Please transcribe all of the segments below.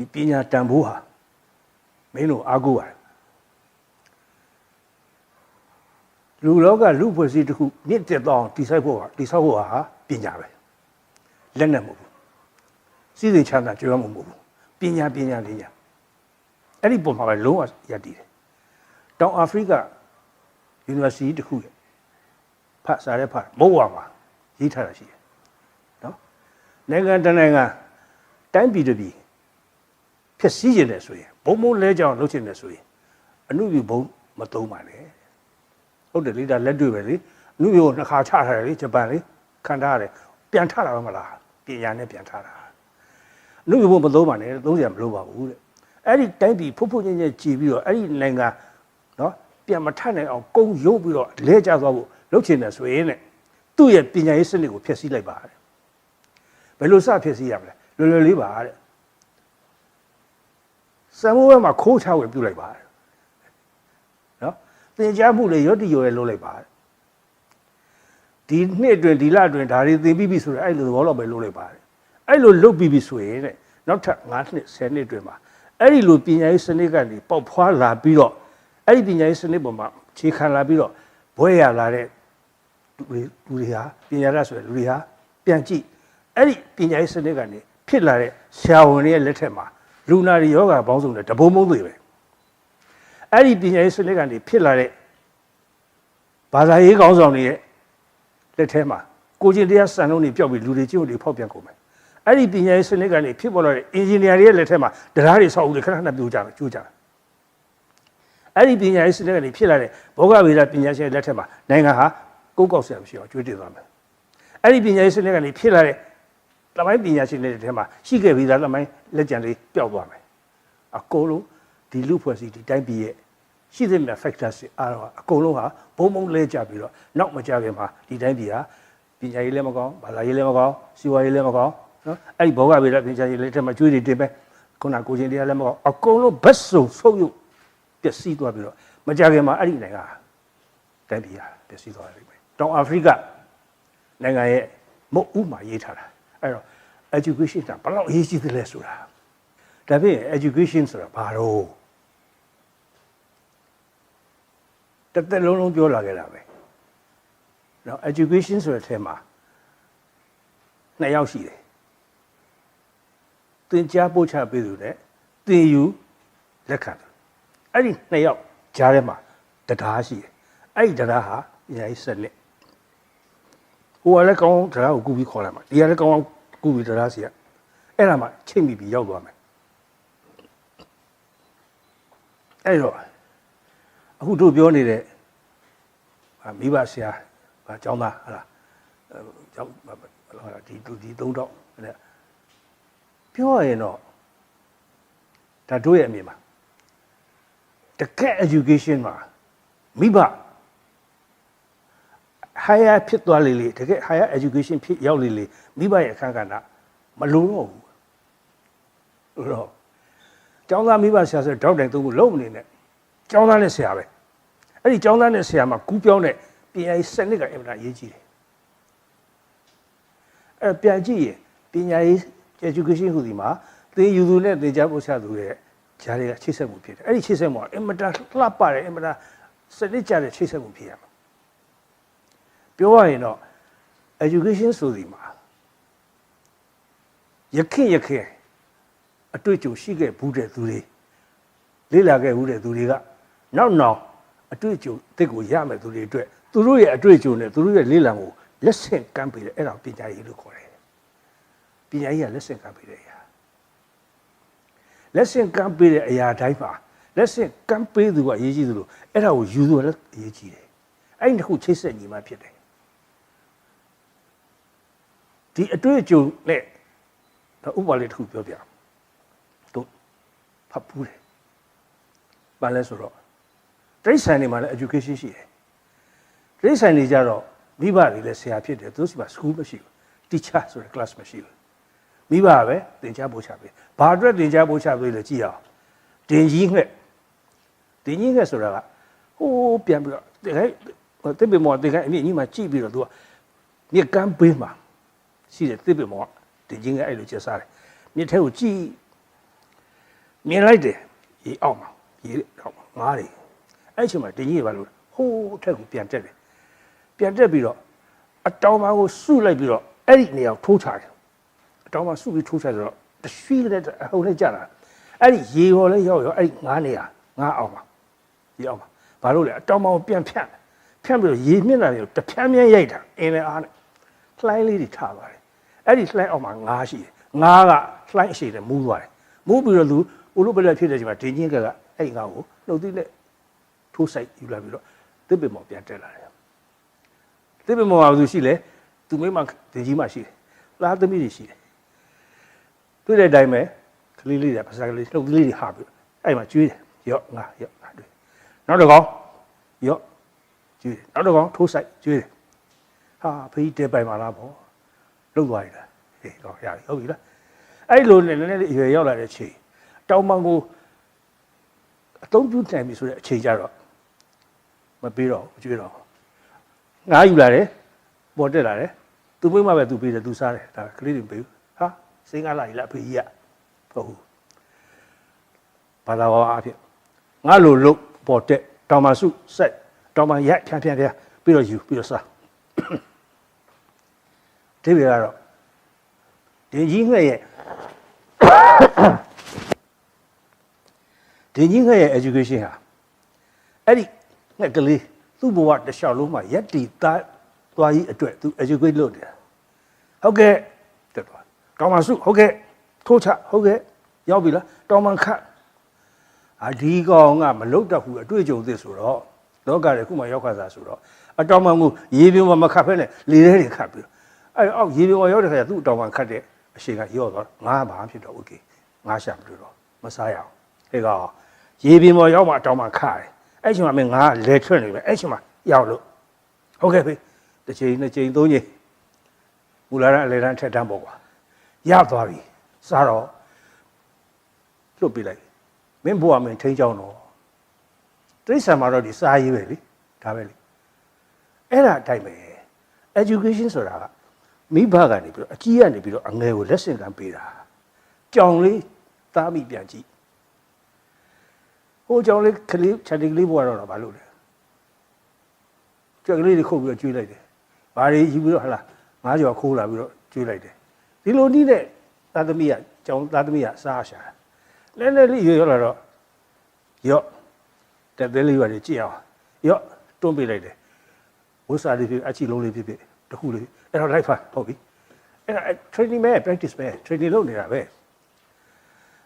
ဒီပညာတန်ဖိုးဟာမင်းတို့အားကိုးရတယ်လူလောကလူဖွဲ့စည်းတစ်ခုမြင့်တက်တော့တိဆိုင်ဖို့ဟာတိဆောက်ဖို့ဟာပညာပဲလက်နဲ့မဟုတ်ဘူးစီစဉ်ချမ်းသာကြွယ်ဝမှုမဟုတ်ဘူးပညာပညာလေးညာအဲ့ဒီပုံမှာပဲလုံးဝရည်တည်တယ်တောင်အာဖရိက university တစ်ခုရဲ့ဖတ်စားတဲ့ဖတ်မဟုတ်ပါမှာရေးထားတာရှိတယ်နော်နိုင်ငံတစ်နိုင်ငံတိုင်းပြည်တစ်ပြည် ဖြစ်စည်းကျင်တယ်ဆိုရင်ဘုံဘုံလဲကြောင်လုပ်ချင်တယ်ဆိုရင်အမှုပြုဘုံမသုံးပါနဲ့ဟုတ်တယ်လေဒါလက်တွေ့ပဲလေအမှုပြုကိုနှစ်ခါချထားတယ်လေဂျပန်လေခံထားရတယ်ပြန်ထတာပဲမလားပညာနဲ့ပြန်ထတာအမှုပြုဘုံမသုံးပါနဲ့သုံးစရာမလိုပါဘူးတဲ့အဲ့ဒီတိုင်းပြည်ဖုတ်ဖုတ်ညံ့ညံ့ကြည်ပြီးတော့အဲ့ဒီနိုင်ငံနော်ပြန်မထနိုင်အောင်ကုန်းရုပ်ပြီးတော့လဲကျသွားဖို့လုပ်ချင်တယ်ဆိုရင်တဲ့သူ့ရဲ့ပညာရေးစနစ်ကိုဖျက်ဆီးလိုက်ပါတဲ့ဘယ်လိုစဖျက်ဆီးရမလဲလွယ်လွယ်လေးပါတဲ့ စံမိုးဘက်မှာခိုးချဝယ်ပြုတ်လိုက်ပါတယ်နော်သင်ကြားမှုတွေရော့တီရော်ရဲလုပ်လိုက်ပါတယ်ဒီနှစ်အတွင်းဒီလအတွင်းဒါတွေသင်ပြီးပြီဆိုတော့အဲ့လိုသဘောတော့ပဲလုပ်လိုက်ပါတယ်အဲ့လိုလုပ်ပြီးပြီဆိုရင်တဲ့နောက်ထပ်9နှစ်10နှစ်အတွင်းမှာအဲ့ဒီလိုပညာရေးစနစ်ကနေပေါက်ဖွာလာပြီးတော့အဲ့ဒီပညာရေးစနစ်ပေါ်မှာခြေခံလာပြီးတော့ဘွဲရလာတဲ့လူတွေလူတွေဟာပညာရဆိုတဲ့လူတွေဟာပြန်ကြည့်အဲ့ဒီပညာရေးစနစ်ကနေဖြစ်လာတဲ့ဆရာဝန်တွေရဲ့လက်ထက်မှာ လူနာတွေယောဂပေါင်းစုံနဲ့တဘုံဘုံတွေပဲအဲ့ဒီပညာရေးစနစ်ကနေဖြစ်လာတဲ့ဘာသာရေးကောင်းဆောင်တွေရဲ့လက်ထဲမှာကိုကျင်တရားစံလုံးတွေပျောက်ပြီးလူတွေကျင့်ဝတ်တွေဖောက်ပြန်ကုန်မယ်အဲ့ဒီပညာရေးစနစ်ကနေဖြစ်ပေါ်လာတဲ့အင်ဂျင်နီယာတွေရဲ့လက်ထဲမှာတရားတွေဆောက်ဦးတွေခဏခဏပြိုကြတယ်ကျိုးကြတယ်အဲ့ဒီပညာရေးစနစ်ကနေဖြစ်လာတဲ့ဘောဂဗေဒပညာရှင်ရဲ့လက်ထဲမှာနိုင်ငံဟာကိုယ်ကောက်ဆရာမရှိအောင်ကျွေးတင်သွားမယ်အဲ့ဒီပညာရေးစနစ်ကနေဖြစ်လာတဲ့ သမိုင်းပညာရှင်တွေထဲမှာရှိခဲ့ပြီးသားသမိုင်းလက်ကျန်လေးပျောက်သွားမယ်အကုန်လုံးဒီလူဖွဲ့စည်းဒီတိုင်းပြည်ရဲ့ရှိသမျှ factors တွေအားလုံးအကုန်လုံးဟာဘုံဘုံလဲကြပြီးတော့နောက်မကြခင်မှာဒီတိုင်းပြည်ဟာပညာရေးလည်းမကောင်းဘာသာရေးလည်းမကောင်းစီးပွားရေးလည်းမကောင်းနော်အဲ့ဒီဘောဂဗေဒပညာရေးလည်းထဲမှာကျွေးတွေတင်ပဲခုနကိုချင်းတရားလည်းမကောင်းအကုန်လုံးဘက်စုံဆုံးယုတ်ပျက်စီးသွားပြီးတော့မကြခင်မှာအဲ့ဒီနိုင်ငံဟာတိုင်းပြည်ဟာပျက်စီးသွားတယ်ပဲတောင်အာဖရိကနိုင်ငံရဲ့မုတ်ဥမှာရေးထားတာ အဲ့တော့ education ကဘယ်လောက်အရေးကြီးသလဲဆိုတာဒါဖြင့် education ဆိုတာဘာလို့တစ်သက်လုံးလုံးပြောလာခဲ့တာပဲเนาะ education ဆိုတဲ့အထက်မှာနှစ်ယောက်ရှိတယ်သင်ကြားပို့ချပေးသူနဲ့သင်ယူလက်ခံတယ်အဲ့ဒီနှစ်ယောက်ကြားထဲမှာတရားရှိတယ်အဲ့ဒီတရားဟာပညာရေးစနစ် ဟိုကလည်းကောင်းတရားကိုကူပြီးခေါ်လိုက်မှာဒီကလည်းကောင်းအောင်ကူပြီးတရားစီကအဲ့ဒါမှချိန်ပြီးပြီးရောက်သွားမယ်အဲ့တော့အခုတို့ပြောနေတဲ့ဟာမိဘဆရာဟာကျောင်းသားဟာလားအဲကျောင်းဟာလားဒီဒီဒီသုံးတော့အဲ့ပြောရရင်တော့ဒါတို့ရဲ့အမြင်ပါတကယ် education မှာမိဘ higher ဖြစ်သွားလေလေတကယ် higher education ဖြစ်ရောက်လေလေမိဘရဲ့အခန်းကဏ္ဍမလုံတော့ဘူးလို့တော့ကျောင်းသားမိဘဆရာဆိုတောက်တိုင်သုံးဖို့လုံးမနေနဲ့ကျောင်းသားနဲ့ဆရာပဲအဲ့ဒီကျောင်းသားနဲ့ဆရာမှာကူးပြောင်းတဲ့ပညာရေးစနစ်ကအင်မတန်အရေးကြီးတယ်အဲ့ပြန်ကြည့်ရင်ပညာရေး education ဟူဒီမှာသင်ယူသူနဲ့သင်ကြားပို့ချသူရဲ့ဂျားတွေကချိတ်ဆက်မှုဖြစ်တယ်အဲ့ဒီချိတ်ဆက်မှုကအင်မတန်လှပတယ်အင်မတန်စနစ်ကျတဲ့ချိတ်ဆက်မှုဖြစ်ရမှာ ပြောရရင်တော့ education ဆိုဒီမှာရခင်ရခင်အတွေ့အကြုံရှိခဲ့ဘူးတဲ့သူတွေလေ့လာခဲ့ဘူးတဲ့သူတွေကနောက်နောက်အတွေ့အကြုံတစ်ကိုရမယ်သူတွေအတွက်သူတို့ရဲ့အတွေ့အကြုံနဲ့သူတို့ရဲ့လေ့လာမှုလက်ဆင့်ကမ်းပေးတယ်အဲ့ဒါပညာရေးလို့ခေါ်တယ်ပညာရေးကလက်ဆင့်ကမ်းပေးတဲ့အရာလက်ဆင့်ကမ်းပေးတဲ့အရာတိုင်းမှာလက်ဆင့်ကမ်းပေးသူကအရေးကြီးသလိုအဲ့ဒါကိုယူသူကလည်းအရေးကြီးတယ်အဲ့ဒီတစ်ခုချိတ်ဆက်ညီမှဖြစ်တယ် ဒီအတွေ့အကြုံနဲ့ဒါဥပမာလေးတစ်ခုပြောပြအောင်တို့ဖတ်ပူးတယ်ဘာလဲဆိုတော့တိရစ္ဆာန်တွေမှာလည်း education ရှိတယ်တိရစ္ဆာန်တွေကြတော့မိဘတွေလည်းဆရာဖြစ်တယ်သူတို့စီမှာ school မရှိဘူး teacher ဆိုတဲ့ class မရှိဘူးမိဘပဲသင်ကြားပို့ချပေးဘာအတွက်သင်ကြားပို့ချပေးလဲကြည့်အောင်တင်ကြီးငှက်တင်ကြီးငှက်ဆိုတာကဟိုးပြန်ပြီးတော့တကယ်တစ်ပင်မော်တင်ခိုင်းအမြင့်ကြီးမှကြည့်ပြီးတော့သူကမြက်ကမ်းပေးမှာ ရှိတယ်တစ်ပင်မော်တင်ချင်းကအဲ့လိုကျက်စားတယ်မြစ်ထဲကိုကြည့်မြင်လိုက်တယ်ရေအောက်မှာရေအောက်မှာငါးတွေအဲ့အချိန်မှာတင်းကြီးကဘာလို့လဲဟိုးထက်ကိုပြန်တက်တယ်ပြန်တက်ပြီးတော့အတောင်ပံကိုစုလိုက်ပြီးတော့အဲ့ဒီနေရာကိုထိုးချတယ်အတောင်ပံစုပြီးထိုးချဆိုတော့တရွှီလည်းဟိုလည်းကြတာအဲ့ဒီရေပေါ်လည်းရောက်ရောအဲ့ဒီငါးနေရာငါးအောင်မှာရေအောင်မှာဘာလို့လဲအတောင်ပံကိုပြန်ဖြန့်ဖြန့်ပြီးတော့ရေမျက်နှာတွေကိုတစ်ဖြန်းဖြန်းရိုက်တာအင်းလည်းအားနဲ့လှိုင်းလေးတွေထားပါတယ် အဲ့ဒီလှိုင်းအောင်မှာငါးရှိတယ်ငါးကလှိုင်းအရှိတယ်မူးသွားတယ်မူးပြီးတော့သူဦးလို့ပလက်ဖြစ်တဲ့ချိန်မှာဒင်းချင်းကကအဲ့ဒီငါးကိုနှုတ်သီးနဲ့ထိုးဆိုင်ယူလာပြီးတော့တစ်ပင်ပေါ်ပြန်တက်လာတယ်တိပမောကသူရှိလဲသူမိမတင်ကြီးမှရှိတယ်သားသမီးတွေရှိတယ်တွေ့တဲ့အတိုင်းပဲကလေးလေးတွေပါစားကလေးလှုပ်ကလေးတွေဟာပြီးအဲ့မှာကျွေးတယ်ရော့ငါရော့ငါတွေ့နောက်တစ်ကောင်ရော့ကျွေးတယ်နောက်တစ်ကောင်ထိုးဆိုင်ကျွေးတယ်ဟာဖေးတဲပိုင်ပါလားပေါ့ လှုပ်သွားရတာဟေးတော့ရပြီဟုတ်ပြီလားအဲ့လိုနဲ့နည်းနည်းလေးအရွယ်ရောက်လာတဲ့ချိန်တောင်ပံကိုအသုံးပြုနိုင်ပြီဆိုတဲ့အချိန်ကြတော့မပေးတော့ဘူးမကျွေးတော့ဘူးငါးယူလာတယ်ပေါ်တက်လာတယ်သူမိမပဲသူပေးတယ်သူစားတယ်ဒါကလေးတွေမပေးဘူးဟာစိတ်ကလာရလားအဖေကြီးကဟုတ်ဘူးဘာသာဝါအဖြစ်ငါလိုလုတ်ပေါ်တက်တောင်မစုဆက်တောင်မရိုက်ဖြန်းဖြန်းဖြန်းပြီးတော့ယူပြီးတော့စား ဒီဘေကတော့ဒင်ကြီးငှက်ရဲ့ဒင်ကြီးငှက်ရဲ့ education ဟာအဲ့ဒီငှက်ကလေးသူ့ဘဝတစ်လျှောက်လုံးမှာယက်တီသားသွားကြီးအတွက်သူ educate လုပ်တယ်ဟုတ်ကဲ့တက်သွားတောင်မစုဟုတ်ကဲ့ထိုးချဟုတ်ကဲ့ရောက်ပြီလားတောင်မခတ်အဒီကောင်ကမလုတ်တတ်ဘူးအတွေ့အကြုံသစ်ဆိုတော့လောကရဲ့ခုမှရောက်ခါစားဆိုတော့အတောင်မကိုရေပြင်းမမခတ်ဖဲနဲ့လေထဲတွေခတ်ပြီး အဲ့အောက်ရေပြင်းရောက်တဲ့ခါကျသူ့အတောင်မခတ်တဲ့အရှိကရော့သွားငါဘာဖြစ်တော့ okay ငါရှာမလို့တော့မစားရအောင်ဟဲ့ကောင်ရေပြင်းပေါ်ရောက်မှအတောင်မခတ်တယ်အဲ့ချိန်မှာမင်းငါလဲထွက်နေပဲအဲ့ချိန်မှာရောက်လို့ဟုတ်ကဲ့ဖေတစ်ချိန်နှစ်ချိန်သုံးချိန်မူလာရအလေတန်းထက်တန်းပေါ့ကွာရသွားပြီစားတော့လွတ်ပြလိုက်မင်းဘွားမင်းထိန်းချောင်းတော့တိရစ္ဆာန်မှာတော့ဒီစားရေးပဲလေဒါပဲလေအဲ့ဒါအတိုင်းပဲ education ဆိုတာက မိဘကနေပြီးတော့အကြီးကနေပြီးတော့အငယ်ကိုလက်ဆင့်ကမ်းပေးတာကြောင်လေးသားမိပြန်ကြည့်ဟိုကြောင်လေးကလေးချက်တီကလေးဘွားတော့ဘာလို့လဲကြက်ကလေးတွေခုတ်ပြီးတော့ကျွေးလိုက်တယ်ဘာတွေယူပြီးတော့ဟလာငါးကြော်ခိုးလာပြီးတော့ကျွေးလိုက်တယ်ဒီလိုနည်းနဲ့သားသမီးကကြောင်သားသမီးကစားရှာလဲလဲလေးရွရောက်လာတော့ရော့တက်သေးလေးရွာတွေကြည့်အောင်ရော့တွန်းပေးလိုက်တယ်ဝတ်စာလေးဖြစ်အချီလုံးလေးဖြစ်ဖြစ် တခုလေးအဲ့တော့လိုက်ဖာဟုတ်ပြီအဲ့ဒါ training ပဲ practice ပဲ training လုပ်နေတာပဲ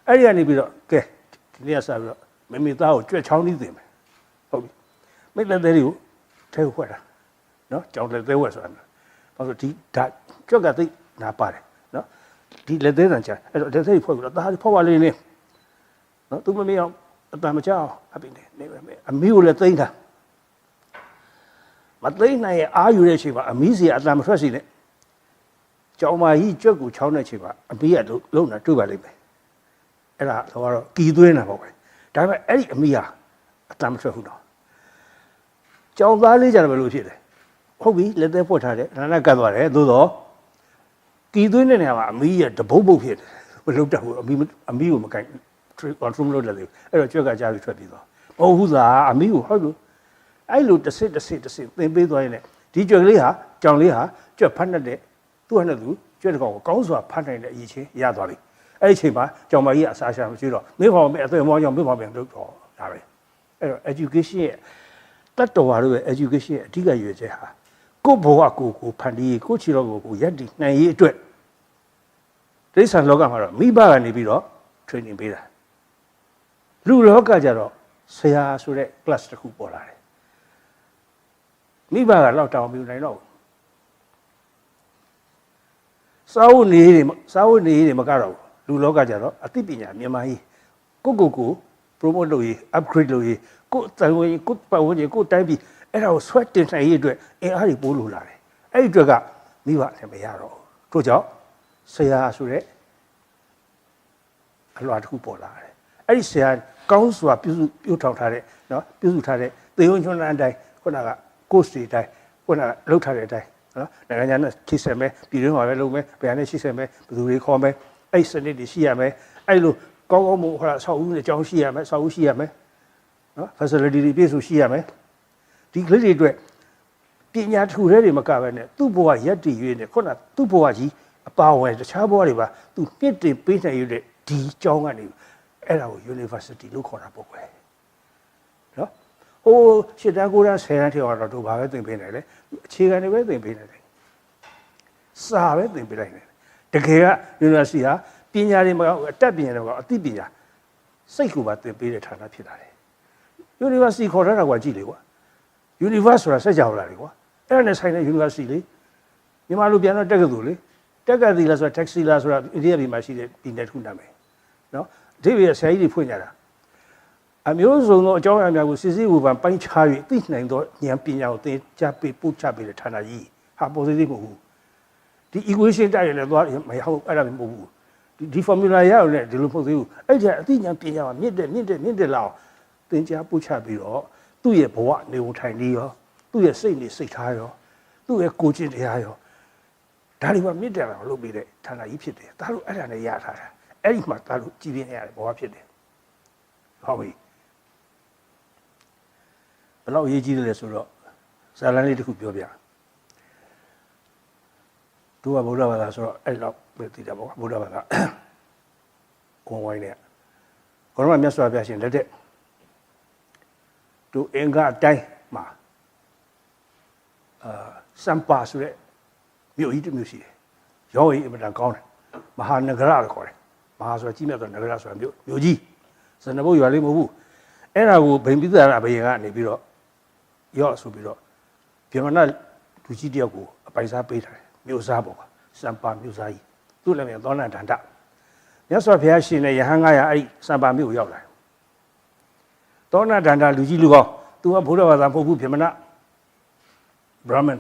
အဲ့ဒီကနေပြီးတော့ကဲဒီနေ့ကစပြီးတော့မမေသားကိုကြွက်ချောင်းနည်းသင်မယ်ဟုတ်ပြီမိတ်လက်သေးတွေကိုထဲကိုခွက်တာနော်ကြောင်လက်သေးဝက်ဆိုတာဘာလို့ဒီဓာတ်ကြွက်ကသိနာပါတယ်နော်ဒီလက်သေးတန်ချာအဲ့တော့လက်သေးဖွဲ့ပြီးတော့သားဖောက်ပါလေးနေနော်သူမမေအောင်အတန်မကြောက်အပိနေနေပဲအမေကိုလည်းသိမ့်တာ မသိမ့်နိုင်ရဲ့အာယူတဲ့အချိန်မှာအမီးစီအတန်မထွက်စီနဲ့ကြောင်မာကြီးကြွက်ကိုချောင်းတဲ့အချိန်မှာအမေကလုံတာတွေ့ပါလိမ့်မယ်အဲ့ဒါတော့ကီသွင်းတာပေါ့ပဲဒါပေမဲ့အဲ့ဒီအမီးဟာအတန်မထွက်ဘူးတော့ကြောင်သားလေးကြတယ်ဘယ်လိုဖြစ်လဲဟုတ်ပြီလက်သေးဖွက်ထားတယ်နာနာကတ်သွားတယ်သို့တော့ကီသွင်းတဲ့နေရာမှာအမီးရတပုတ်ပုတ်ဖြစ်တယ်မလုံတတ်ဘူးအမီးအမီးကိုမကိုင် control လုပ်တယ်လေအဲ့တော့ကြွက်ကကြားပြီးထွက်ပြီးသွားမဟုတ်ဘူးသာအမီးကိုဟုတ်လို့ အဲ့လိုတစ်စစ်တစ်စစ်တစ်စစ်သင်ပေးသွားရင်လည်းဒီကြွက်ကလေးဟာကြောင်လေးဟာကြွက်ဖတ်တဲ့သူ့ဟာနဲ့သူကြွက်တစ်ကောင်ကိုကောင်းစွာဖတ်နိုင်တဲ့အရေးချင်းရသွားပြီအဲ့ဒီအချိန်မှာကြောင်မကြီးကအစားရှာမရှိတော့မင်းဖော်မင်းအသွင်မောကြောင်မင်းဖော်ပြန်လုပ်တော့ဒါပဲအဲ့တော့ education ရဲ့တတ်တော်တို့ရဲ့ education ရဲ့အဓိကရွေးချက်ဟာကိုယ့်ဘဝကိုယ်ကိုဖန်တီးကိုယ့်ခြေတော်ကိုယ်ကိုရက်တည်နိုင်ရေးအတွက်ဒိဋ္ဌာန်လောကမှာတော့မိဘကနေပြီးတော့ training ပေးတာလူလောကကြတော့ဆရာဆိုတဲ့ class တစ်ခုပေါ်လာတယ် မိဘကတော့တောင်းပြနိုင်တော့စာဝတ်နေတွေစာဝတ်နေတွေမကတော့လူလောကကြတော့အသိပညာမြန်မာကြီးကိုကိုကို promote လုပ်ရေး upgrade လုပ်ရေးကိုတိုင်ဝင်ကိုပတ်ဝန်းကျင်ကိုတိုင်းပြီးအဲ့ဒါကို sweat တင်နိုင်ရေးအတွက်အင်အားတွေပိုးလို့လာတယ်အဲ့ဒီအတွက်ကမိဘလည်းမရတော့ဘူးထို့ကြောင့်ဆရာဆိုတဲ့အလွာတစ်ခုပေါ်လာတယ်အဲ့ဒီဆရာကောင်းစွာပြုစုပြုထောင်ထားတဲ့နော်ပြုစုထားတဲ့သေယုံချွန်းလန်းအတိုင်းခုနက course တွေအတိုင်းခုနကလောက်ထားတဲ့အတိုင်းနော်နိုင်ငံခြားနဲ့ချိဆက်မယ်ပြည်တွင်းမှာပဲလုပ်မယ်ဗရန်နဲ့ချိဆက်မယ်ဘယ်သူတွေခေါ်မယ်အဲ့စနစ်တွေရှိရမယ်အဲ့လိုကောင်းကောင်းမို့ဟိုဆောက်ဦးနဲ့အကြောင်းရှိရမယ်ဆောက်ဦးရှိရမယ်နော် facility တွေပြည့်စုံရှိရမယ်ဒီကလေးတွေအတွက်ပညာတစ်ခုတည်းတွေမကဘဲနဲ့သူ့ဘဝရက်တည်၍နဲ့ခုနသူ့ဘဝကြီးအပါဝင်တခြားဘဝတွေပါသူပြစ်တင်ပေးနိုင်ရတဲ့ဒီအကြောင်းကနေအဲ့ဒါကို university လို့ခေါ်တာပေါ့ကွယ်နော် ဟိုရှစ်တန်းကိုတန်းဆယ်တန်းထိအောင်တော့တို့ဘာပဲသင်ပေးနိုင်လဲအခြေခံတွေပဲသင်ပေးနိုင်တယ်စာပဲသင်ပေးလိုက်တယ်တကယ်က university ဟာပညာတွေမကောအတတ်ပညာတွေမကောအသိပညာစိတ်ကိုပါသင်ပေးတဲ့ဌာနဖြစ်လာတယ် university ခေါ်ထားတာကွာကြည့်လေကွာ universe ဆိုတာစက်ကြောလာလေကွာအဲ့ဒါနဲ့ဆိုင်တဲ့ university လေမြန်မာလူပြန်တော့တက္ကသိုလ်လေတက္ကသိုလ်လားဆိုတာ taxi လားဆိုတာအိန္ဒိယပြည်မှာရှိတဲ့ပြည်နယ်တစ်ခုနာမည်နော်အဓိပ္ပာယ်ဆရာကြီးတွေဖွင့်ကြတာ အမျိုးစုံသောအကြောင်းအရာများကိုစစ်စစ်ဝေဖန်ပိုင်းခြား၍သိနိုင်သောဉာဏ်ပညာကိုသင်ကြားပေးပို့ချပေးတဲ့ဌာနကြီးဟာပေါ်သေးသေးမဟုတ်ဘူးဒီ equation တိုက်ရလဲသွားမရဟုတ်အဲ့ဒါမဟုတ်ဘူးဒီဒီ formula ရအောင်လည်းဒီလိုမဟုတ်သေးဘူးအဲ့ဒီအသိဉာဏ်ပညာမှာမြင့်တဲ့မြင့်တဲ့မြင့်တဲ့လောက်သင်ကြားပို့ချပြီးတော့သူ့ရဲ့ဘဝနေဝင်ထိုင်နေရောသူ့ရဲ့စိတ်နေစိတ်ထားရောသူ့ရဲ့ကိုယ်ကျင့်တရားရောဒါတွေမှာမြင့်တယ်အောင်လုပ်ပြီးတဲ့ဌာနကြီးဖြစ်တယ်ဒါတို့အဲ့ဒါနဲ့ရထားတာအဲ့ဒီမှာဒါတို့ကြည်ပြင်းရတဲ့ဘဝဖြစ်တယ်ဟုတ်ပြီ ဘယ်လောက်အရေးကြီးတယ်လဲဆိုတော့ဇာလန်လေးတစ်ခုပြောပြသူကဗုဒ္ဓဘာသာဆိုတော့အဲ့လောက်ပဲသိတာပေါ့ဗုဒ္ဓဘာသာကိုဝိုင်းနေခေါရမမြတ်စွာဘုရားရှင်လက်တဲ့သူအင်္ဂအတိုင်းမှာအာစံပါဆိုတဲ့မြို့ကြီးတစ်မြို့ရှိတယ်ရောကြီးအမတန်ကောင်းတယ်မဟာနဂရလို့ခေါ်တယ်မဟာဆိုတာကြီးမြတ်သောနဂရဆိုတာမြို့မြို့ကြီးစနဘုတ်ရွာလေးမဟုတ်ဘူးအဲ့ဒါကိုဗိမ္ပိသရာဘယင်ကနေပြီးတော့ ရော့ဆိုပြီးတော့ဗြဟ္မဏလူကြီးတယောက်ကိုအပိုင်စားပေးထားတယ်မြို့စားပေါ့ကွာစံပါမြို့စားကြီးသူ့လည်းမြန်သောဏတန္တမြတ်စွာဘုရားရှင်နဲ့ယဟန်900အဲ့ဒီစံပါမြို့ကိုရောက်လာတယ်သောဏတန္တလူကြီးလူကောင်းသူကဘုရားဘာသာမဟုတ်ဘူးဗြဟ္မဏ Brahman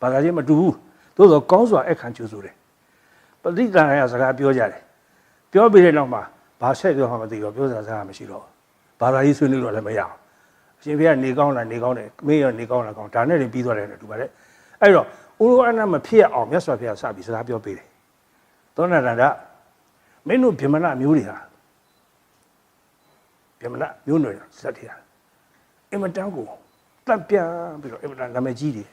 ဘာသာချင်းမတူဘူးသို့သောကောင်းစွာအခန့်ကျူဆိုတယ်ပဋိသန္ဓေရစကားပြောကြတယ်ပြောပြီးတဲ့နောက်မှာဘာဆက်ပြောမှမသိတော့ပြောစရာစကားမရှိတော့ဘာသာရေးဆွေးနွေးလို့လည်းမရအောင်အ ရှင်ဘုရားနေကောင်းလားနေကောင်းတယ်မင်းရောနေကောင်းလားကောင်းဒါနဲ့တင်ပြီးသွားတယ်နဲ့တူပါတယ်အဲ့တော့ဥရောအနမဖြစ်အောင်မြတ်စွာဘုရားစပြီးစကားပြောပေးတယ်သောဏတန္တမင်းတို့ဗြဟ္မဏမျိုးတွေဟာဗြဟ္မဏမျိုးနွယ်ဇတ်တရားအင်မတန်ကိုတပ်ပြန်ပြီးတော့အင်မတန်နာမည်ကြီးတယ်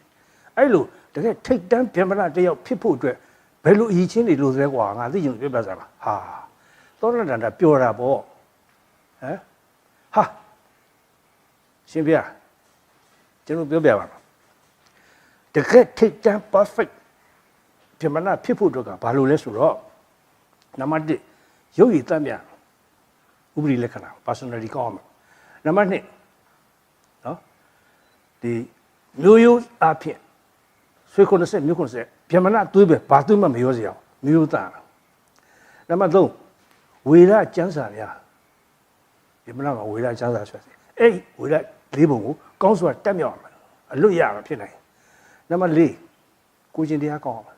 အဲ့လိုတကယ်ထိတ်တန်းဗြဟ္မဏတယောက်ဖြစ်ဖို့အတွက်ဘယ်လိုအရေးချင်းတွေလို့သလဲကွာငါသိချင်ပြပြစားပါဟာသောဏတန္တပျော်တာပေါ့ဟမ်ဟာ ရှင်ဗျာကျွန်တော်ပြောပြပါမယ်တကယ်ထိတ်တန်း perfect ဗြဟ္မဏဖြစ်ဖို့အတွက်ကဘာလို့လဲဆိုတော့နံပါတ်1ရုပ်ရည်တတ်မြတ်ဥပဒေလက္ခဏာ personality ကောင်းအောင်နံပါတ်2နော်ဒီမျိုးရိုးအဖြစ်ဆွေ90မျိုး90ဗြဟ္မဏသွေးပဲဘာသွေးမှမရောစရအောင်မျိုးသားနံပါတ်3ဝေရကျမ်းစာများဗြဟ္မဏကဝေရကျမ်းစာဆိုတယ်အဲ့ဝေရ လေးပုံကိုကောင်းစွာတက်မြောက်အောင်အလွတ်ရမှာဖြစ်နိုင်နံပါတ်4ကိုကျင်တရားကောင်းအောင်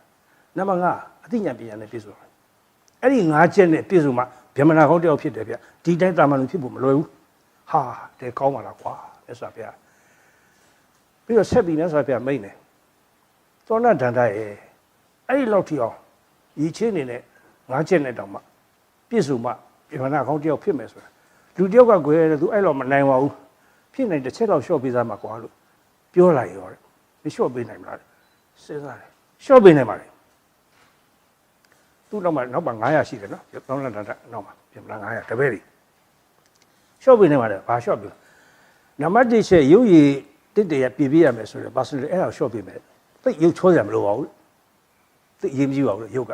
နံပါတ်5အသိဉာဏ်ပညာနဲ့ပြည့်စုံတယ်အဲ့ဒီ၅ချက်နဲ့ပြည့်စုံမှဗြဟ္မဏကောင်းတယောက်ဖြစ်တယ်ဗျဒီတိုင်းတာမန်လူဖြစ်ဖို့မလွယ်ဘူးဟာတဲကောင်းပါလားကွာမြတ်စွာဘုရားပြီးတော့ဆက်ပြီးမြတ်စွာဘုရားမိတ်နေသောဏဒန္တရဲ့အဲ့ဒီလောက်ထိအောင်ရည်ချင်းနေနဲ့၅ချက်နဲ့တောင်မှပြည့်စုံမှဗြဟ္မဏကောင်းတယောက်ဖြစ်မယ်ဆိုတာလူတယောက်ကကွယ်တယ်သူအဲ့လောက်မနိုင်ပါဘူး ဖြစ်နိုင်တစ်ချက်တော့ရှော့ပေးစားမှာကွာလို့ပြောလိုက်ရောတဲ့မရှော့ပေးနိုင်မလားစဉ်းစားတယ်ရှော့ပေးနိုင်ပါလေသူ့နောက်မှာနောက်မှာ900ရှိတယ်နော်သောဏဒန္တနောက်မှာဗြဟ္မဏ900တပည့်တွေရှော့ပေးနိုင်ပါလေဘာရှော့ပေးနံပါတ်1ချက်ရုပ်ရည်တစ်တရပြပြရမယ်ဆိုတော့ personal အဲ့ဒါရှော့ပေးမယ်သိရုပ်ချောစရာမလိုပါဘူးသိအရေးမကြီးပါဘူးရုပ်က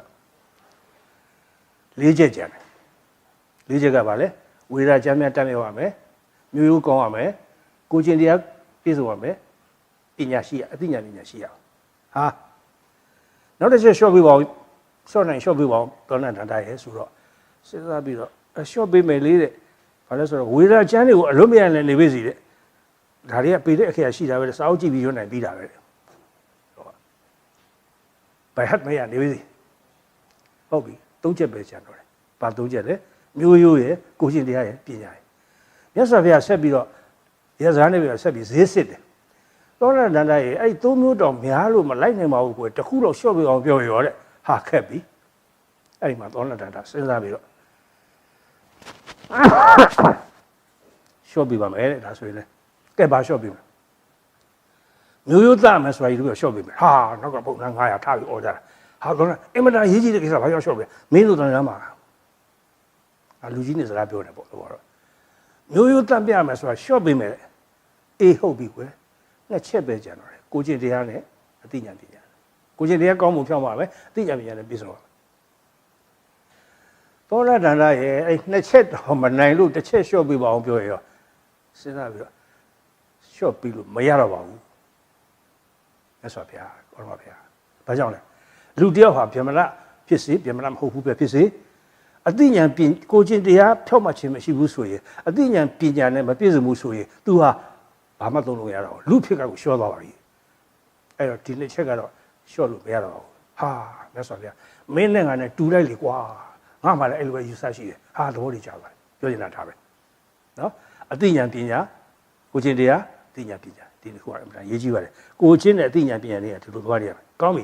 လေးချက်ကြံတယ်လေးချက်ကဘာလဲဝေဒချမ်းမြတ်တက်မြောက်ရမယ်မျိုးရိုးကောင်းရမယ် ကိုကျင်တရားပြည့်စုံရမယ်ပညာရှိရအသိဉာဏ်ပညာရှိရဟာနောက်တစ်ချက်ရှော့ပေးပါဦးရှော့နိုင်ရှော့ပေးပါဦးဒေါနန်တန်တာရဲ့ဆိုတော့စဉ်းစားပြီးတော့ရှော့ပေးမယ်လေးတဲ့ဘာလဲဆိုတော့ဝေဒချမ်းတွေကိုအလုံးမရလည်းနေပေးစီတဲ့ဒါတွေကပေးတဲ့အခရာရှိတာပဲစာအုပ်ကြည့်ပြီးရွတ်နိုင်ပြီးတာပဲဘယ်ဟတ်မရနေပြီဟုတ်ပြီသုံးချက်ပဲကျန်တော့တယ်ဘာသုံးချက်လဲမျိုးရိုးရဲ့ကိုရှင်တရားရဲ့ပညာရဲ့မြတ်စွာဘုရားဆက်ပြီးတော့ ရဇာနဲ့ပြီးတော့ဆက်ပြီးဈေးစစ်တယ်သောရဒန္တရဲ့အဲ့သုံးမျိုးတော့များလို့မလိုက်နိုင်ပါဘူးကွယ်တခုတော့ရှော့ပြအောင်ပြောရောတဲ့ဟာခက်ပြီအဲ့ဒီမှာသောရဒန္တစဉ်းစားပြီးတော့ရှော့ပြပါမယ်တဲ့ဒါဆိုရင်လည်းကဲပါရှော့ပြမယ်မျိုးရိုးသားမယ်ဆိုတာကြီးတို့ရှော့ပြမယ်ဟာနောက်ကပုံသား900ထားပြီးអော်ကြတာဟာကောအင်မတန်ရေးကြီးတဲ့ကိစ္စဘာကြောင့်ရှော့ပြမင်းတို့တန်းရမှာအလူကြီးနဲ့စကားပြောတယ်ပေါ့လို့တော့မျိုးရိုးတတ်ပြမယ်ဆိုတာရှော့ပြမယ် အေးဟုတ်ပြီကွယ်နှစ်ချက်ပဲကြံတော့တယ်ကိုကျင့်တရားနဲ့အသိဉာဏ်ပညာကိုကျင့်တရားကောင်းမှုဖြောင်းပါမယ်အသိဉာဏ်ပညာနဲ့ပြည့်စုံပါမယ်သောရဒန္တရဲ့အဲ့နှစ်ချက်တော့မနိုင်လို့တစ်ချက်လျှော့ပြပါအောင်ပြောရရောစဉ်းစားပြီးတော့လျှော့ပြီးလို့မရတော့ပါဘူးမြတ်စွာဘုရားကောရမဘုရားဘာကြောင့်လဲလူတယောက်ဟာဗြဟ္မဏဖြစ်စေဗြဟ္မဏမဟုတ်ဘူးပဲဖြစ်စေအသိဉာဏ်ပြင်ကိုချင်းတရားဖြောက်မှခြင်းမရှိဘူးဆိုရင်အသိဉာဏ်ပညာနဲ့မပြည့်စုံဘူးဆိုရင် तू ဟာ ဘာမှသုံးလို့မရတော့ဘူးလူဖြစ်ကကိုလျှော့သွားပါပြီအဲ့တော့ဒီနှစ်ချက်ကတော့လျှော့လို့မရတော့ဘူးဟာမြတ်စွာဘုရားမင်းနဲ့ငါနဲ့တူလိုက်လေကွာငါမှလည်းအဲ့လိုပဲယူဆရှိတယ်ဟာသဘောတည်ကြပါပြောနေတာထားပဲနော်အသိဉာဏ်ပညာကိုချင်းတရားအသိဉာဏ်ပညာဒီနှစ်ခုကအမှန်တန်ရေးကြည့်ပါတယ်ကိုချင်းနဲ့အသိဉာဏ်ပညာတွေကဒီလိုသွားရမယ်ကောင်းပြီ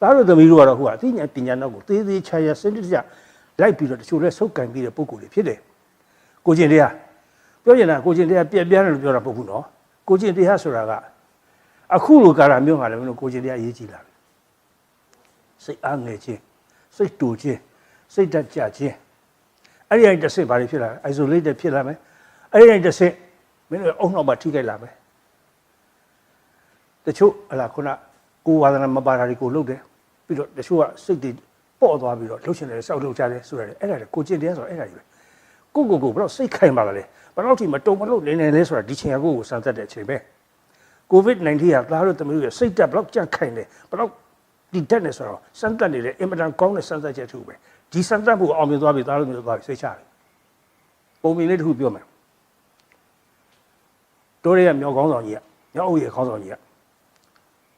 သားတို့သမီးတို့ကတော့ဟိုကအသိဉာဏ်ပညာနောက်ကိုသေးသေးချာချာစနစ်တကျလိုက်ပြီးတော့တချို့လဲဆုပ်ကင်ပြီးတဲ့ပုံကိုယ်တွေဖြစ်တယ်ကိုချင်းတရားပြောရင်လည်းကိုချင်းတရားပြက်ပြားတယ်လို့ပြောတာပုတ်ဘူးနော် ကိုချင်းတရားဆိုတာကအခုလိုကာလမျိုးမှာလည်းမင်းတို့ကိုချင်းတရားရေးကြည့်လာပြီစိတ်အားငယ်ခြင်းစိတ်တူခြင်းစိတ်တက်ကြခြင်းအဲ့ဒီအရင်တစ်ဆင့်ဘာတွေဖြစ်လာလဲ isolated ဖြစ်လာမယ်အဲ့ဒီအရင်တစ်ဆင့်မင်းတို့အုံနောက်မှာထိခိုက်လာမယ်တချို့ဟလာခုနကိုဝါဒနာမပါတာတွေကိုလုပ်တယ်ပြီးတော့တချို့ကစိတ်တွေပေါ့သွားပြီးတော့လှုပ်ရှင်တယ်စောက်လှုပ်ကြတယ်ဆိုရတယ်အဲ့ဒါလေကိုကျင့်တရားဆိုတော့အဲ့ဒါကြီးပဲ ကိုကိုကိုဘယ်တော့စိတ်ခိုင်ပါလဲဘယ်တော့ထိမတုံမလို့နေနေလဲဆိုတာဒီချိန်ကကိုကိုစမ်းသပ်တဲ့အချိန်ပဲ COVID-19 ကသားတို့တမျိုးရဲ့စိတ်တက်ဘယ်တော့ကြန့်ခိုင်တယ်ဘယ်တော့ဒီတက်နေဆိုတော့စမ်းသပ်နေတယ်အင်မတန်ကောင်းတဲ့စမ်းသပ်ချက်တစ်ခုပဲဒီစမ်းသပ်မှုအောင်မြင်သွားပြီသားတို့မျိုးသွားပြီစိတ်ချတယ်ပုံမြင်လေးတစ်ခုပြောမယ်တိုးရဲမြောက်ကောင်းဆောင်ကြီးကမြောက်အုပ်ရဲ့ခေါင်းဆောင်ကြီးက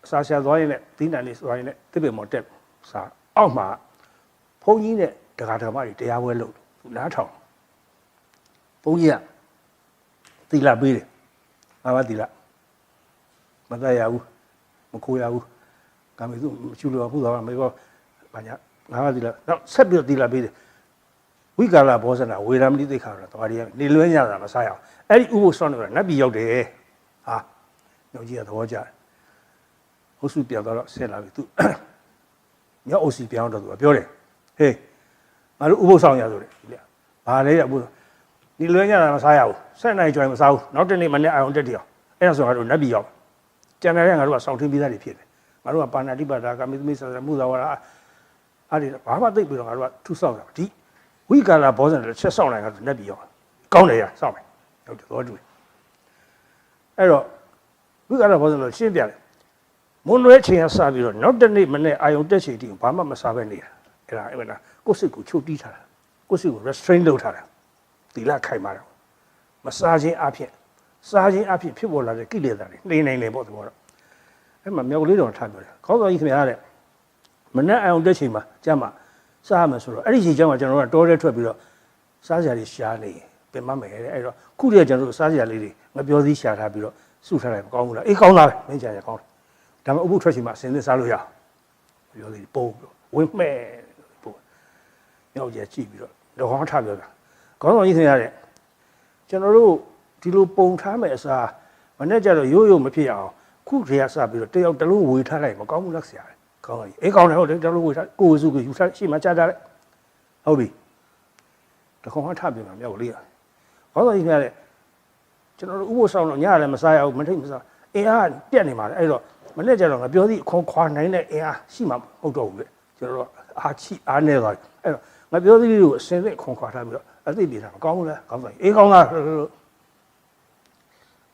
အစာရှာသွားရင်လည်းသီးနှံလေးသွားရင်လည်းတစ်ပင်မော်တက်စာအောက်မှာဘုန်းကြီးနဲ့တရားဓမ္မတွေတရားပွဲလုပ်သူနားထောင် ဘုန်းကြီးကသီလပေးတယ်ငါးပါးသီလမတတ်ရဘူးမခိုးရဘူးကံမေသူမချူလို့ဘူးတော့မေကောဘာညာငါးပါးသီလတော့ဆက်ပြီးတော့သီလပေးတယ်ဝိကာလဘောဇနာဝေရမတိသိခါတော့တော်ရီနေလွဲညတာမစားရအောင်အဲ့ဒီဥပုသ်ဆောင်းနေတာနတ်ပြည်ရောက်တယ်ဟာညောင်ကြီးကသဘောကျတယ်ဟုတ်စုပြန်တော့ဆက်လာပြီသူမြောက်အုပ်စီပြောင်းတော့သူကပြောတယ်ဟေးငါတို့ဥပုသ်ဆောင်ရဆိုတယ်ဒီလေဘာလဲရဥပုသ် ဒီလွဲညတာမစားရဘူးဆက်နိုင်ကြွင်မစားဘူးနောက်တနေ့မနေ့အောင်တက်တည်အောင်အဲ့ဒါဆိုငါတို့နတ်ပြည်ရောက်ကျန်တဲ့ငါတို့ကစောင့်ထင်းပြီးသားတွေဖြစ်တယ်ငါတို့ကပါဏာတိပါဒာကမိသမီဆရာမှုသာဝရအဲ့ဒီဘာမှသိပြီးတော့ငါတို့ကထုဆောက်တာဒီဝိကာလဘောဇန်တစ်ချက်ဆောက်နိုင်ငါတို့နတ်ပြည်ရောက်ကောင်းတယ်ရဆောက်မယ်ဟုတ်တယ်တော့တူတယ်အဲ့တော့ဝိကာလဘောဇန်လို့ရှင်းပြတယ်မွန်လွဲချိန်ကစပြီးတော့နောက်တနေ့မနေ့အာယုံတက်ချိန်တိဘာမှမစားပဲနေတာအဲ့ဒါအဲ့ဒါကိုယ်စိတ်ကိုချုပ်တီးထားတာကိုယ်စိတ်ကို restrain လုပ်ထားတာ သီလခိုင်မာတယ်မစားခြင်းအဖြစ်စားခြင်းအဖြစ်ဖြစ်ပေါ်လာတဲ့ကိလေသာတွေနှိမ့်နိုင်တယ်ပေါ့သဘောတော့အဲ့မှာမြောက်ကလေးတော်ထားပြောတယ်ခေါင်းဆောင်ကြီးခင်ဗျားတဲ့မနေ့အာယုံတက်ချိန်မှာကြမှာစားမယ်ဆိုတော့အဲ့ဒီချိန်ကျမှကျွန်တော်တို့ကတောထဲထွက်ပြီးတော့စားစရာတွေရှားနေပြင်မမယ်တဲ့အဲ့တော့ခုတည်းကကျွန်တော်တို့စားစရာလေးတွေငပြောသီးရှာထားပြီးတော့စုထားလိုက်မကောင်းဘူးလားအေးကောင်းလားပဲမင်းကြံရကောင်းတယ်ဒါပေမဲ့ဥပုထွက်ချိန်မှာအစင်းသစ်စားလို့ရအောင်ပြောသေးပုံပြီးတော့ဝင်းမဲ့ပုံမြောက်ကျကြည့်ပြီးတော့တော့ဟောထားပြောတာ ခေါင်းဆောင်ကြီးခင်ရတဲ့ကျွန်တော်တို့ဒီလိုပုံထားမယ်အစားမနေ့ကျတော့ရိုးရိုးမဖြစ်အောင်ခုတည်းကစပြီးတော့တယောက်တစ်လုံးဝေထားလိုက်မကောင်းဘူးလားဆရာကောင်းပါပြီအေးကောင်းတယ်ဟုတ်တယ်တစ်လုံးဝေထားကိုယ်စုကိုယူထားရှေ့မှာကြားကြလိုက်ဟုတ်ပြီတခေါင်းဟောထားပြန်မှာမြောက်လေးရခေါင်းဆောင်ကြီးခင်ရတဲ့ကျွန်တော်တို့ဥပုသ်ဆောင်တော့ညလည်းမစားရဘူးမထိတ်မစားအင်းအားပြက်နေပါလေအဲ့တော့မနေ့ကျတော့ငါပြောသည့်အခွန်ခွာနိုင်တဲ့အင်အားရှိမှမဟုတ်တော့ဘူးလေကျွန်တော်တို့အားချိအားနေသွားပြီအဲ့တော့ငါပြောသည့်ကိုအစင်းစင်းခွန်ခွာထားပြီးတော့ အသိပြေတာမကောင်းဘူးလားကောင်းပါအေးကောင်းလား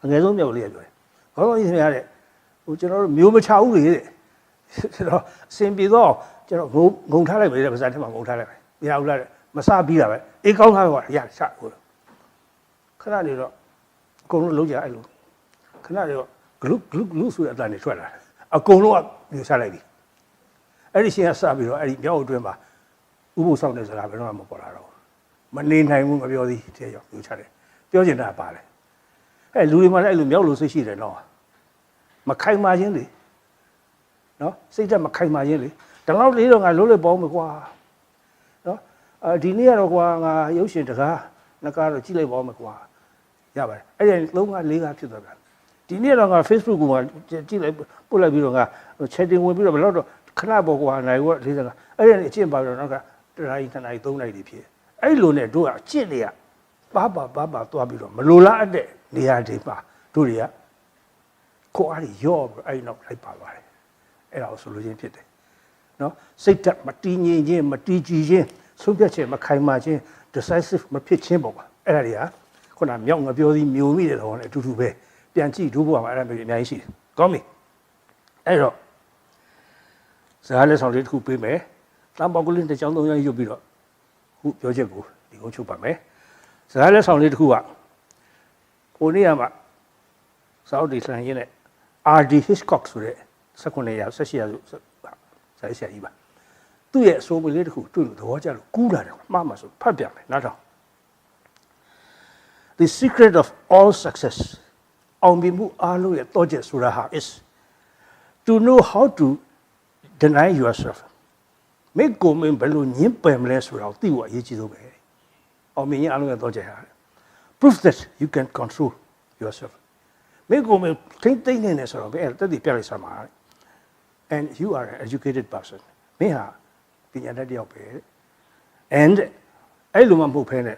အငယ်ဆုံးမြောက်လေးရပြောတယ်ခေါင်းဆောင်ကြီးခင်ရတဲ့ဟိုကျွန်တော်တို့မျိုးမချဘူးလေတဲ့ကျွန်တော်အစင်ပြေတော့ကျွန်တော်ငုံငုံထားလိုက်ပဲတဲ့ပါဇာထဲမှာငုံထားလိုက်ပဲမရဘူးလားတဲ့မစပြီးတာပဲအေးကောင်းသားပဲရချဟိုခဏနေတော့အကုန်လုံးလုံးကြအဲ့လိုခဏနေတော့ဂလုဂလုဂလုဆိုတဲ့အတန်တွေထွက်လာတယ်အကုန်လုံးကမြူချလိုက်ပြီအဲ့ဒီရှင်ကစပြီးတော့အဲ့ဒီမြောက်အတွင်းမှာဥပုသ်ဆောင်တဲ့စကားဘယ်တော့မှမပေါ်လာတော့ဘူး မနေနိုင်ဘူးမပြောသေးတဲ့ရောက်မြူချတယ်ပြောချင်တာပါလေအဲ့လူတွေမှလည်းအဲ့လိုမြောက်လို့စိတ်ရှိတယ်နော်မခိုင်မာခြင်းလေနော်စိတ်သက်မခိုင်မာခြင်းလေဒီလောက်လေးတော့ငါလုံးလေးပေါင်းမယ်ကွာနော်အာဒီနေ့ကတော့ကွာငါရုပ်ရှင်တကားနှစ်ကားတော့ကြည့်လိုက်ပါဦးမကွာရပါတယ်အဲ့ဒီ3က4ကဖြစ်သွားပြန်ဒီနေ့တော့ငါ Facebook ကကြည့်လိုက်ပို့လိုက်ပြီးတော့ငါ chatting ဝင်ပြီးတော့ဘယ်တော့ခဏပေါ်ကွာနိုင်ဝက်40ကအဲ့ဒီအကျင့်ပါပြီးတော့နောက်ကတရာကြီး2နာရီ3နာရီဖြစ် အဲ့လိုနဲ့တို့ကအကျင့်တွေကပါပါပါပါသွားပြီးတော့မလိုလားအပ်တဲ့နေရာတွေမှာတို့တွေကကိုယ်အားကြီးရော့ပြီးအဲ့ဒီနောက်လိုက်ပါသွားတယ်အဲ့ဒါကိုဆိုလိုချင်းဖြစ်တယ်နော်စိတ်ဓာတ်မတည်ငြိမ်ခြင်းမတည်ကြည်ခြင်းဆုံးဖြတ်ချက်မခိုင်မာခြင်း decisive မဖြစ်ခြင်းပေါ့ကွာအဲ့ဒါတွေကခုနမြောက်ငပြောသည်မျိုးမိတဲ့တော်နဲ့အတူတူပဲပြန်ကြည့်ဒုဘဝမှာအဲ့ဒါမျိုးတွေအများကြီးရှိတယ်ကောင်းပြီအဲ့တော့ဇာတ်လက်ဆောင်လေးတစ်ခုပေးမယ်တမ်ပေါက်ကလေးတစ်ချောင်းသုံးချောင်းရွတ်ပြီးတော့ ခုပြောချက်ကိုဒီကုန်းချုပ်ပါမယ်ဇာတ်လက်ဆောင်လေးတစ်ခုကကိုနေ့ကမှစောက်ဒီလှန်ရင်းနဲ့ R.D. Hitchcock ဆိုတဲ့19ရာ18ရာစုစာရေးဆရာကြီးပါသူ့ရဲ့အဆိုးမလေးတစ်ခုတွေ့လို့သဘောကျလို့ကူးလာတယ်မှားမှာဆိုဖတ်ပြမယ်နားထောင် The secret of all success အောင်မြင်မှုအားလုံးရဲ့တော့ချက်ဆိုတာဟာ is to know how to deny yourself မိကိုမင်းဘယ်လိုညှင်းပယ်မလဲဆိုတာကိုသိဖို့အရေးကြီးဆုံးပဲအောင်မြင်ရင်အားလုံးရဲ့တော့ချက်ဟာ proof that you can control yourself မိကိုမင်းထိမ့်သိမ့်နေတယ်ဆိုတော့ဘယ်တက်တည်ပြလိုက်စမ်းပါ and you are an educated person မင်းဟာပညာတတ်တစ်ယောက်ပဲ and အဲ့လိုမှမဟုတ်ဖ ೇನೆ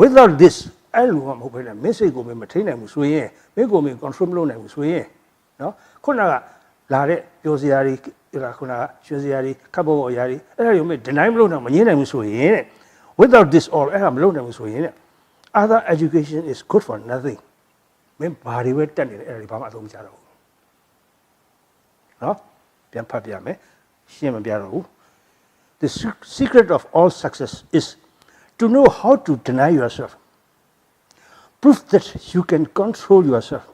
without this အဲ့လိုမှမဟုတ်ဖ ೇನೆ မင်းစိတ်ကိုမင်းမထိနိုင်ဘူးဆိုရင်မင်းကိုမင်း control မလုပ်နိုင်ဘူးဆိုရင်နော်ခုနကလာတဲ့ပြောစရာတွေ ဒီလားခုနကရွှေစရာတွေခပ်ပေါ်ပေါ်အရာတွေအဲ့ဒါတွေကိုမင်း deny မလုပ်နိုင်မငြင်းနိုင်ဘူးဆိုရင်တဲ့ without this all အဲ့ဒါမလုပ်နိုင်ဘူးဆိုရင်တဲ့ other education is good for nothing မင်းဘာတွေပဲတက်နေလဲအဲ့ဒါတွေဘာမှအသုံးမချတော့ဘူး နော်ပြန်ဖတ်ပြမယ်ရှင်းမပြတော့ဘူး the se- secret of all success is to know how to deny yourself prove that you can control yourself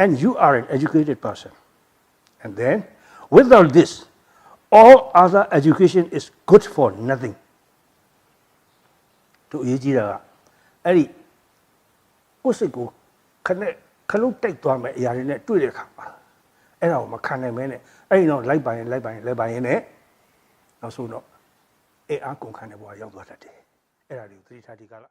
and you are an educated person and then without this all other education is good for nothing တို့အရေးကြီးတာကအဲ့ဒီကိုယ်စိတ်ကိုခနဲ့ခလုတ်တိုက်သွားမယ်အရာတွေနဲ့တွေ့တဲ့အခါမှာအဲ့ဒါကိုမခံနိုင်မဲနဲ့အဲ့ဒီတော့လိုက်ပါရင်လိုက်ပါရင်လိုက်ပါရင်နဲ့နောက်ဆုံးတော့အေးအားကုန်ခံတဲ့ဘဝရောက်သွားတတ်တယ်အဲ့ဒါတွေကိုသတိထားဒီကလာ